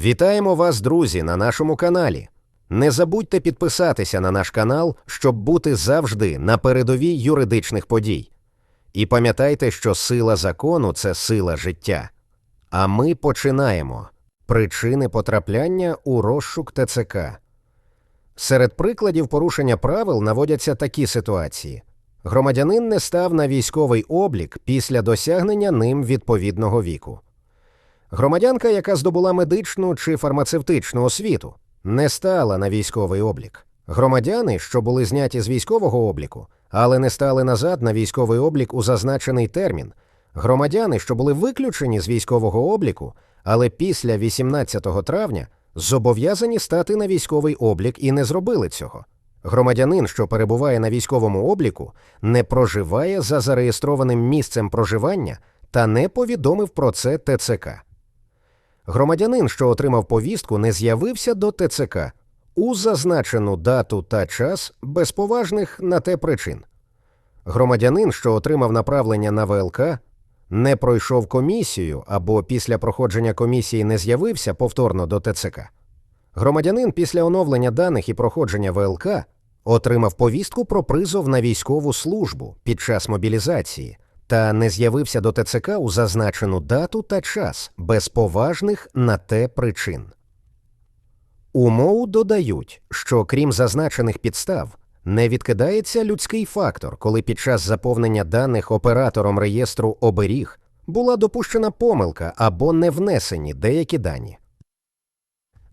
Вітаємо вас, друзі, на нашому каналі. Не забудьте підписатися на наш канал, щоб бути завжди на передовій юридичних подій. І пам'ятайте, що сила закону це сила життя. А ми починаємо. Причини потрапляння у розшук ТЦК. Серед прикладів порушення правил наводяться такі ситуації: громадянин не став на військовий облік після досягнення ним відповідного віку. Громадянка, яка здобула медичну чи фармацевтичну освіту, не стала на військовий облік. Громадяни, що були зняті з військового обліку, але не стали назад на військовий облік у зазначений термін. Громадяни, що були виключені з військового обліку, але після 18 травня зобов'язані стати на військовий облік і не зробили цього. Громадянин, що перебуває на військовому обліку, не проживає за зареєстрованим місцем проживання та не повідомив про це ТЦК. Громадянин, що отримав повістку, не з'явився до ТЦК у зазначену дату та час без поважних на те причин. Громадянин, що отримав направлення на ВЛК, не пройшов комісію або після проходження комісії не з'явився повторно до ТЦК. Громадянин після оновлення даних і проходження ВЛК отримав повістку про призов на військову службу під час мобілізації та не з'явився до ТЦК у зазначену дату та час без поважних на те причин. Умову додають, що крім зазначених підстав, не відкидається людський фактор, коли під час заповнення даних оператором реєстру оберіг була допущена помилка або не внесені деякі дані.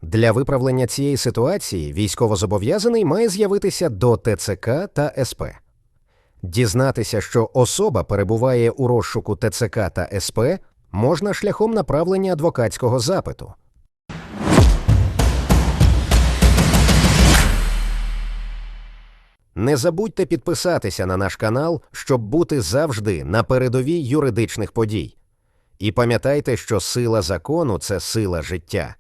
Для виправлення цієї ситуації військовозобов'язаний має з'явитися до ТЦК та СП. Дізнатися, що особа перебуває у розшуку ТЦК та СП, можна шляхом направлення адвокатського запиту. Не забудьте підписатися на наш канал, щоб бути завжди на передовій юридичних подій. І пам'ятайте, що сила закону це сила життя.